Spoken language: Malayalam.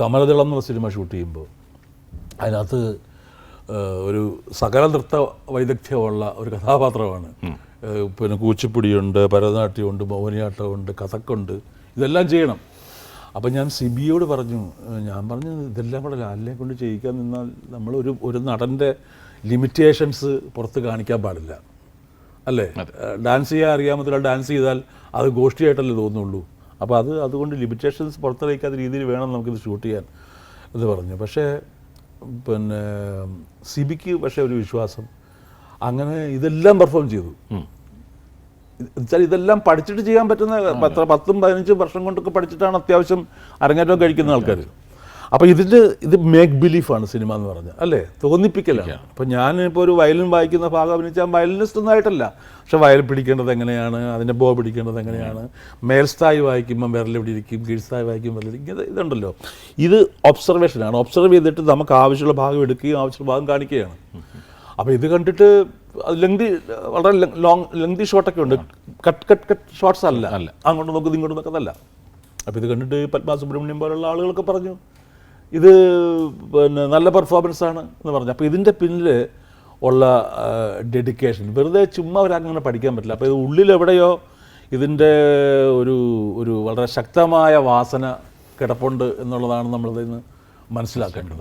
കമലദളം എന്നുള്ള സിനിമ ഷൂട്ട് ചെയ്യുമ്പോൾ അതിനകത്ത് ഒരു സകല നൃത്ത വൈദഗ്ധ്യമുള്ള ഒരു കഥാപാത്രമാണ്. പിന്നെ കൂച്ചിപ്പുടിയുണ്ട് ഭരതനാട്യമുണ്ട് മോഹിനിയാട്ടമുണ്ട് കഥക്കുണ്ട്. ഇതെല്ലാം ചെയ്യണം. അപ്പം ഞാൻ സിബിയോട് പറഞ്ഞു ഞാൻ പറഞ്ഞു ഇതെല്ലാം കൂടെ ലാലിനെ കൊണ്ട് ചെയ്യിക്കാൻ നിന്നാൽ നമ്മൾ ഒരു ഒരു നടന്റെ ലിമിറ്റേഷൻസ് പുറത്ത് കാണിക്കാൻ പാടില്ല. അല്ലേ? ഡാൻസ് ചെയ്യാൻ അറിയാമത്തില്ല ഡാൻസ് ചെയ്താൽ അത് ഗോഷ്ഠിയായിട്ടല്ലേ തോന്നുള്ളൂ. അപ്പോൾ അത് അതുകൊണ്ട് ലിമിറ്റേഷൻസ് പുറത്തിറക്കാത്ത രീതിയിൽ വേണം നമുക്കിത് ഷൂട്ട് ചെയ്യാൻ എന്ന് പറഞ്ഞു. പക്ഷേ പിന്നെ സിബിക്ക് പക്ഷേ ഒരു വിശ്വാസം. അങ്ങനെ ഇതെല്ലാം പെർഫോം ചെയ്തു. എന്നുവെച്ചാൽ ഇതെല്ലാം പഠിച്ചിട്ട് ചെയ്യാൻ പറ്റുന്ന പത്ത് പത്തും പതിനഞ്ചും വർഷം കൊണ്ടൊക്കെ പഠിച്ചിട്ടാണ് അത്യാവശ്യം അരങ്ങേറ്റം കഴിക്കുന്ന ആൾക്കാർ അപ്പോൾ ഇതിന്റെ ഇത് മേക്ക് ബിലീഫാണ് സിനിമ എന്ന് പറഞ്ഞാൽ. അല്ലേ? തോന്നിപ്പിക്കലാണ്. അപ്പോൾ ഞാൻ ഇപ്പോൾ ഒരു വയലിൻ വായിക്കുന്ന ഭാഗം അഭിനയിച്ചാൽ വയലിനിസ്റ്റ് ഒന്നും ആയിട്ടല്ല. പക്ഷെ വയൽ പിടിക്കേണ്ടത് എങ്ങനെയാണ്? അതിന്റെ ബോ പിടിക്കേണ്ടത് എങ്ങനെയാണ്? മേൽസ്ഥായി വായിക്കുമ്പോൾ വിരലിവിടെ ഇരിക്കും? കീഴ്സ്ഥായി വായിക്കുമ്പോൾ വിരലിരിക്കും ഇതുണ്ടല്ലോ. ഇത് ഒബ്സർവേഷനാണ് ഒബ്സർവ് ചെയ്തിട്ട് നമുക്ക് ആവശ്യമുള്ള ഭാഗം എടുക്കുകയും ആവശ്യമുള്ള ഭാഗം കാണിക്കുകയാണ്. അപ്പോൾ ഇത് കണ്ടിട്ട് ലെങ്തി വളരെ ലോങ് ലെങ്തി ഷോട്ടൊക്കെ ഉണ്ട്. കട്ട് കട്ട് കട്ട് ഷോർട്സ് അല്ല. അല്ല. അങ്ങോട്ട് നോക്കുന്നത് ഇങ്ങോട്ട് നോക്കുന്നതല്ല അപ്പോൾ ഇത് കണ്ടിട്ട് പത്മ സുബ്രഹ്മണ്യം പോലുള്ള ആളുകളൊക്കെ പറഞ്ഞു. ഇത് പിന്നെ നല്ല പെർഫോമൻസ് ആണ് എന്ന് പറഞ്ഞു. അപ്പോൾ ഇതിന്റെ പിന്നിൽ ഉള്ള ഡെഡിക്കേഷൻ വെറുതെ ചുമ്മാ ഒരങ്ങനെ പഠിക്കാൻ പറ്റില്ല. അപ്പോൾ ഇത് ഉള്ളിലെവിടെയോ ഇതിന്റെ ഒരു ഒരു വളരെ ശക്തമായ വാസന കിടപ്പുണ്ട് എന്നുള്ളതാണ് നമ്മളിതിൽ നിന്ന് മനസ്സിലാക്കേണ്ടത്.